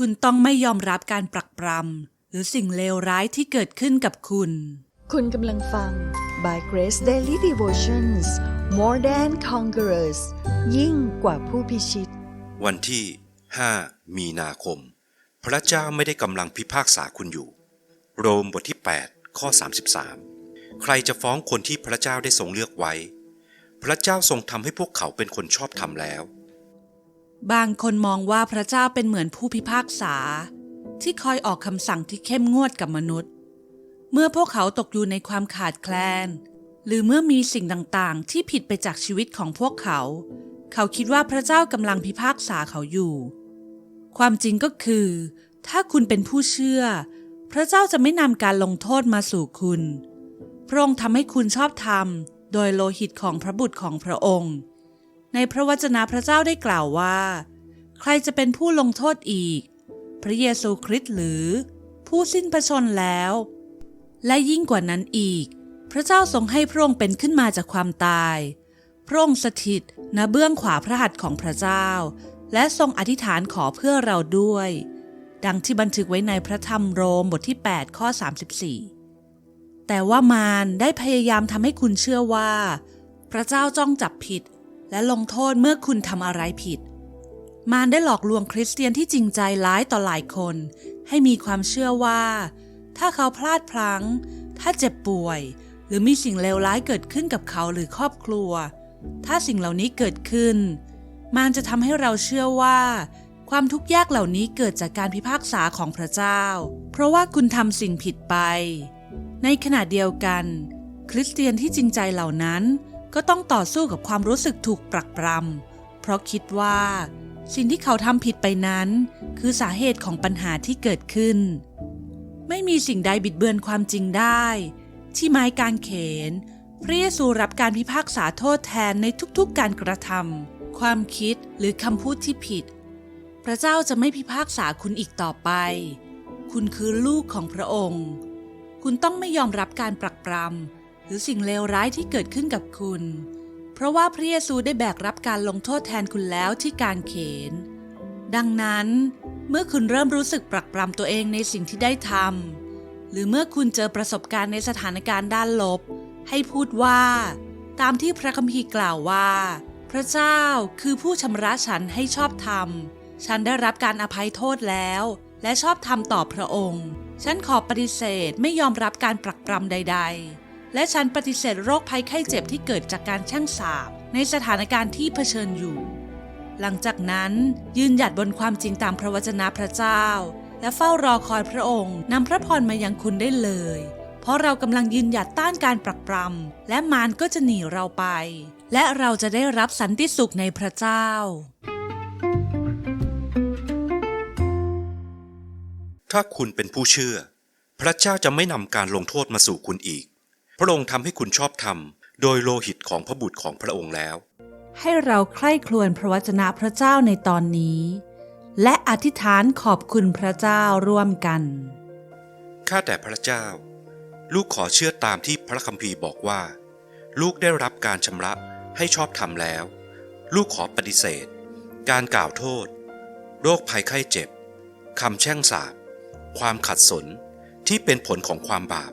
คุณต้องไม่ยอมรับการปรักปรำหรือสิ่งเลวร้ายที่เกิดขึ้นกับคุณ คุณกำลังฟัง By Grace Daily Devotions More Than Conquerors ยิ่งกว่าผู้พิชิต วันที่ 5 มีนาคม พระเจ้าไม่ได้กำลังพิพากษาคุณอยู่ โรมบทที่ 8 ข้อ 33 ใครจะฟ้องคนที่พระเจ้าได้ทรงเลือกไว้ พระเจ้าทรงทำให้พวกเขาเป็นคนชอบธรรมแล้ว บางคนมองว่าพระเจ้าเป็นเหมือนผู้พิพากษา ที่คอยออกคำสั่งที่เข้มงวดกับมนุษย์ เมื่อพวกเขาตกอยู่ในความขาดแคลน หรือเมื่อมีสิ่งต่างๆ ที่ผิดไปจากชีวิตของพวกเขา เขาคิดว่าพระเจ้ากำลังพิพากษาเขาอยู่ ความจริงก็คือ ถ้าคุณเป็นผู้เชื่อ พระเจ้าจะไม่นำการลงโทษมาสู่คุณ พระองค์ทำให้คุณชอบธรรมโดยโลหิตของพระบุตรของพระองค์ ในพระวจนะพระเจ้าได้กล่าวว่า ใครจะเป็นผู้ลงโทษอีก พระเยซูคริสต์หรือ ผู้สิ้นพระชนแล้ว และยิ่งกว่านั้นอีก พระเจ้าทรงให้พระองค์เป็นขึ้นมาจากความตาย พระองค์สถิตณเบื้องขวาพระหัตถ์ของพระเจ้า และทรงอธิษฐานขอเพื่อเราด้วย ดังที่บันทึกไว้ในพระธรรมโรมบทที่ 8 ข้อ 34 แต่ว่ามารได้พยายามทำให้คุณเชื่อว่า พระเจ้าจ้องจับผิด และลงโทษเมื่อคุณทำอะไรผิด มารได้หลอกลวงคริสเตียนที่จริงใจร้ายต่อหลายคน ให้มีความเชื่อว่า ถ้าเขาพลาดพลัง้ง ถ้าเจ็บป่วย หรือมีสิ่งเลวร้ายเกิดขึ้นกับเขาหรือครอบครัว ถ้าสิ่งเหล่านี้เกิดขึ้น มารจะทำให้เราเชื่อว่า ความทุกข์ยากเหล่านี้เกิดจากการพิพากษาของพระเจ้า เพราะว่าคุณทำสิ่งผิดไป ในขณะเดียวกัน คริสเตียนที่จริงใจเหล่านั้น ก็ต้องต่อสู้กับความรู้สึกถูกปรักปรำเพราะคิดว่า สิ่งที่เขาทำผิดไปนั้น คือสาเหตุของปัญหาที่เกิดขึ้น ไม่มีสิ่งใดบิดเบือนความจริงได้ ที่ไม้กางเขนพระเยซูรับการพิพากษาโทษแทนในทุกๆการกระทำความคิดหรือคำพูดที่ผิด พระเจ้าจะไม่พิพากษาคุณอีกต่อไป คุณคือลูกของพระองค์ คุณต้องไม่ยอมรับการปรักปรำ หรือสิ่งเลวร้ายที่เกิดขึ้นกับคุณ เพราะว่าพระเยซูได้แบกรับการลงโทษแทนคุณแล้วที่กางเขน ดังนั้น เมื่อคุณเริ่มรู้สึกปรักปรำตัวเองในสิ่งที่ได้ทำหรือเมื่อคุณเจอประสบการณ์ในสถานการณ์ด้านลบ ให้พูดว่า ตามที่พระคัมภีร์กล่าวว่า พระเจ้าคือผู้ชำระฉันให้ชอบธรรม ฉันได้รับการอภัยโทษแล้ว และชอบธรรมต่อพระองค์ ฉันขอปฏิเสธไม่ยอมรับการปรักปรำใด ๆ และฉันปฏิเสธโรคภัยไข้เจ็บที่เกิดจากการแช่งสาบในสถานการณ์ที่เผชิญอยู่ หลังจากนั้นยืนหยัดบนความจริงตามพระวจนะพระเจ้า และเฝ้ารอคอยพระองค์นำพระพรมายังคุณได้เลย เพราะเรากำลังยืนหยัดต้านการปรักปรำและมารก็จะหนีเราไป และเราจะได้รับสันติสุขในพระเจ้าถ้าคุณเป็นผู้เชื่อ พระเจ้าจะไม่นำการลงโทษมาสู่คุณอีก พระองค์ทำให้คุณชอบธรรม โดยโลหิตของพระบุตรของพระองค์แล้ว ให้เราใคร่ครวญพระวจนะพระเจ้าในตอนนี้ และอธิษฐานขอบคุณพระเจ้าร่วมกัน ข้าแต่พระเจ้า ลูกขอเชื่อตามที่พระคัมภีร์บอกว่า ลูกได้รับการชำระให้ชอบธรรมแล้ว ลูกขอปฏิเสธ การกล่าวโทษ โรคภัยไข้เจ็บคำแช่งสาบความขัดสนที่เป็นผลของความบาป